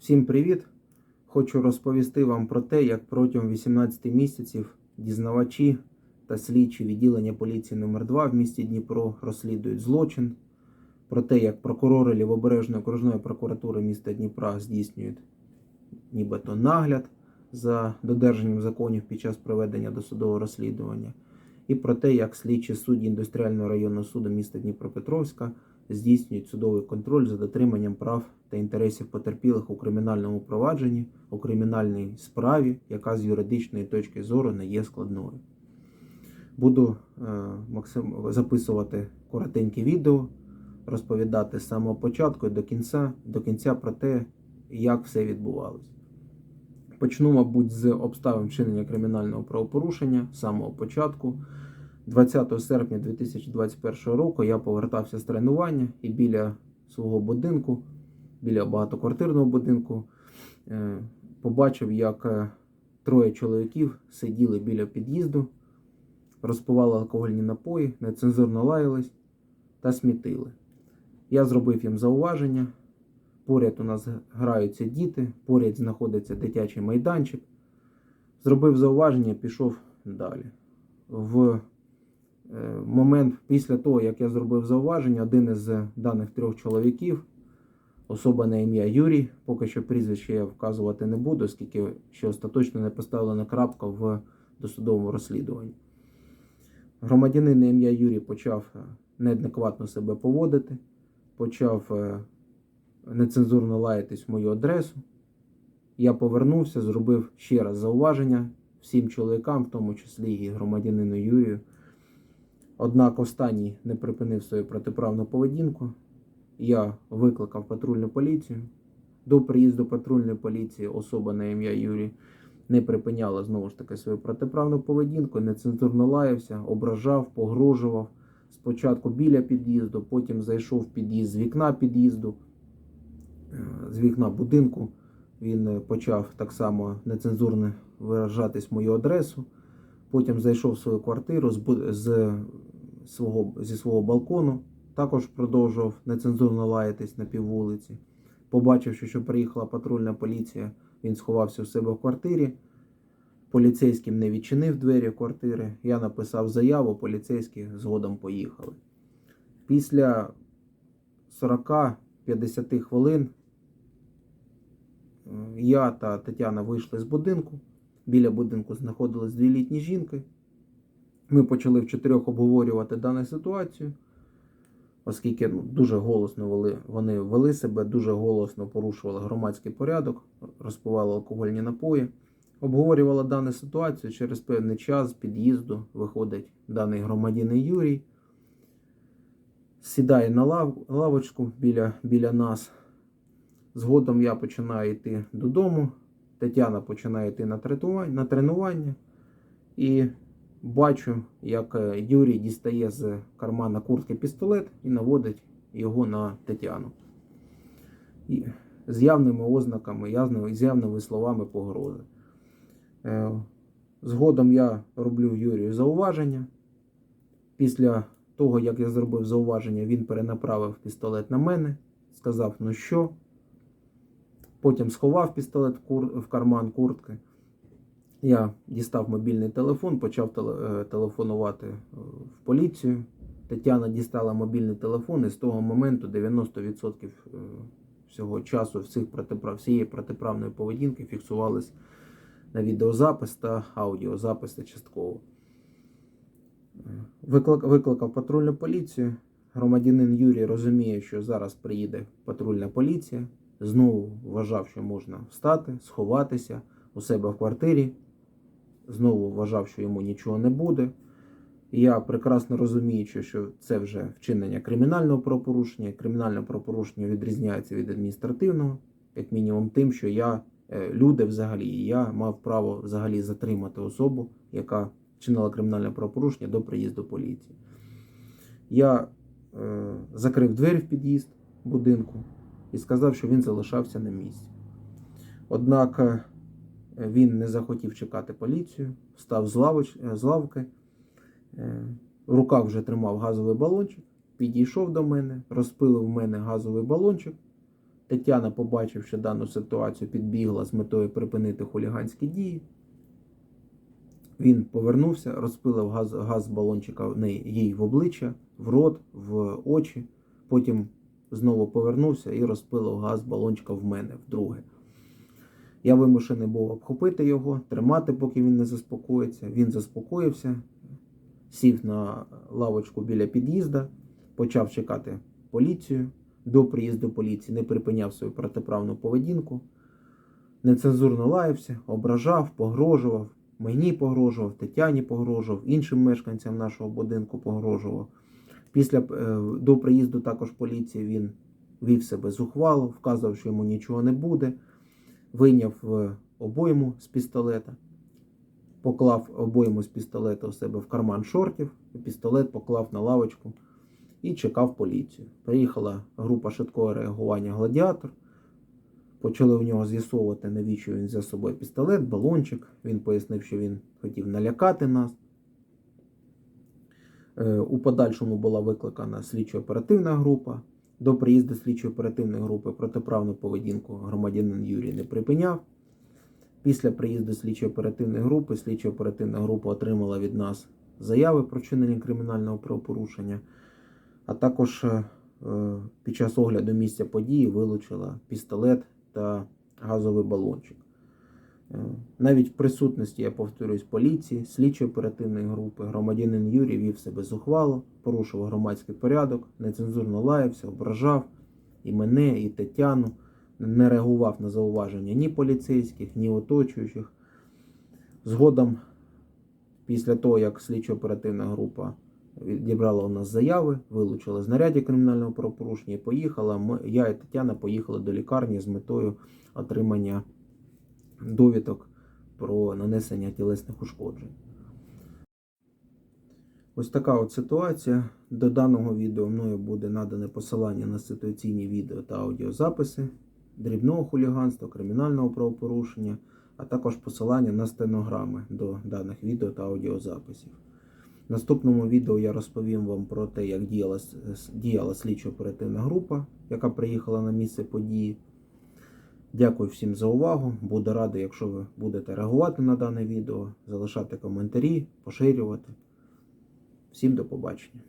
Всім привіт! Хочу розповісти вам про те, як протягом 18 місяців дізнавачі та слідчі відділення поліції номер 2 в місті Дніпро розслідують злочин, про те, як прокурори Лівобережної окружної прокуратури міста Дніпра здійснюють нібито нагляд за додержанням законів під час проведення досудового розслідування, і про те, як слідчі судді індустріального районного суду міста Дніпропетровська здійснюють судовий контроль за дотриманням прав та інтересів потерпілих у кримінальному провадженні у кримінальній справі, яка з юридичної точки зору не є складною. Буду е, записувати коротеньке відео, розповідати з самого початку до кінця, до кінця про те, як все відбувалося. Почну, мабуть, з обставин вчинення кримінального правопорушення з самого початку. 20 серпня 2021 року я повертався з тренування і біля свого будинку, біля багатоквартирного будинку, е, побачив, як е, троє чоловіків сиділи біля під'їзду, розпивали алкогольні напої, нецензурно лаялись та смітили. Я зробив їм зауваження. Поряд у нас граються діти, поряд знаходиться дитячий майданчик. Зробив зауваження, пішов далі. В момент після того, як я зробив зауваження, один із даних трьох чоловіків, особа на ім'я Юрій, поки що прізвище я вказувати не буду, оскільки ще остаточно не поставлена крапка в досудовому розслідуванні. Громадянин на ім'я Юрій почав е, неадекватно себе поводити, почав е, нецензурно лаятись в мою адресу. Я повернувся, зробив ще раз зауваження всім чоловікам, в тому числі і громадянину Юрію. Однак останній не припинив свою протиправну поведінку. Я викликав патрульну поліцію. До приїзду патрульної поліції особа на ім'я Юрій не припиняла знову ж таки свою протиправну поведінку, нецензурно лаявся, ображав, погрожував. Спочатку біля під'їзду, потім зайшов в під'їзд з вікна під'їзду, е, з вікна будинку. Він почав так само нецензурно виражатись мою адресу. Потім зайшов в свою квартиру з свого, зі свого балкону, також продовжував нецензурно лаятись на піввулиці. Побачивши, що приїхала патрульна поліція, він сховався у себе в квартирі. Поліцейським не відчинив двері квартири. Я написав заяву, поліцейські згодом поїхали. Після 40-50 хвилин я та Тетяна вийшли з будинку. Біля будинку знаходились дві літні жінки. Ми почали в чотирьох обговорювати дану ситуацію, оскільки ну, дуже голосно вели, вони вели себе, дуже голосно порушували громадський порядок, розпивали алкогольні напої. Обговорювала дану ситуацію. Через певний час з під'їзду виходить даний громадянин Юрій, сідає на лав, лавочку біля, біля нас. Згодом я починаю йти додому. Тетяна починає йти на тренування, на тренування і бачу, як е, Юрій дістає з кармана куртки пістолет і наводить його на Тетяну. І з явними ознаками, з явними словами погрози. Е, згодом я роблю Юрію зауваження. Після того, як я зробив зауваження, він перенаправив пістолет на мене, сказав, ну що. Потім сховав пістолет в карман куртки. Я дістав мобільний телефон, почав е, телефонувати е, в поліцію. Тетяна дістала мобільний телефон, і з того моменту 90% е, всього часу всіх протиправ, всієї протиправної поведінки фіксувались на відеозапис та аудіозапис та частково. Виклик, викликав патрульну поліцію. Громадянин Юрій розуміє, що зараз приїде патрульна поліція. Знову вважав, що можна встати, сховатися у себе в квартирі. Знову вважав, що йому нічого не буде. Я прекрасно розуміючи, що це вже вчинення кримінального правопорушення. Кримінальне правопорушення відрізняється від адміністративного, як мінімум, тим, що я, е, люди взагалі, я мав право взагалі затримати особу, яка вчинила кримінальне правопорушення до приїзду поліції. Я е, закрив двері в під'їзд будинку і сказав, що він залишався на місці. Однак е, він не захотів чекати поліцію, встав з, лавоч, е, з лавки, е, в руках вже тримав газовий балончик, підійшов до мене, розпилив в мене газовий балончик Тетяна, побачивши дану ситуацію, підбігла з метою припинити хуліганські дії. Він повернувся, розпилив газ, газ балончика в неї, їй в обличчя, в рот, в очі. Потім знову повернувся і розпилив газ балончика в мене вдруге. Я вимушений був обхопити його, тримати, поки він не заспокоїться. Він заспокоївся, сів на лавочку біля під'їзда, почав чекати поліцію. До приїзду поліції не припиняв свою протиправну поведінку, нецензурно лаявся, ображав, погрожував, мені погрожував, Тетяні погрожував, іншим мешканцям нашого будинку погрожував. Після е, до приїзду також поліції він вів себе зухвало, вказував, що йому нічого не буде, вийняв е, обойму з пістолета, поклав обойму з пістолета у себе в карман шортів, пістолет поклав на лавочку і чекав поліцію. Приїхала група швидкого реагування Гладіатор. Почали у нього з'ясовувати, навіщо він взяв з собою пістолет, балончик. Він пояснив, що він хотів налякати нас. Е, У подальшому була викликана слідчо-оперативна група. До приїзду слідчої оперативної групи протиправну поведінку громадянин Юрій не припиняв. Після приїзду слідчої оперативної групи слідчо-оперативна група отримала від нас заяви про вчинення кримінального правопорушення, а також е, е, під час огляду місця події вилучила пістолет та газовий балончик. Е, Навіть в присутності, я повторюсь, поліції, слідчо-оперативної групи, громадянин Юрій вів себе зухвало, порушував громадський порядок, нецензурно лаявся, ображав і мене, і Тетяну, не реагував на зауваження ні поліцейських, ні оточуючих. Згодом, після того, як слідчо-оперативна група відібрала у нас заяви, вилучила знаряддя кримінального правопорушення і поїхала. Ми, я і Тетяна поїхали до лікарні з метою отримання довідок про нанесення тілесних ушкоджень. Ось така от ситуація. До даного відео мною буде надане посилання на ситуаційні відео та аудіозаписи дрібного хуліганства, кримінального правопорушення, а також посилання на стенограми до даних відео та аудіозаписів. В наступному відео я розповім вам про те, як діяла, діяла слідчо-оперативна група, яка приїхала на місце події. Дякую всім за увагу. Буду радий, якщо ви будете реагувати на дане відео, залишати коментарі, поширювати. Всім до побачення.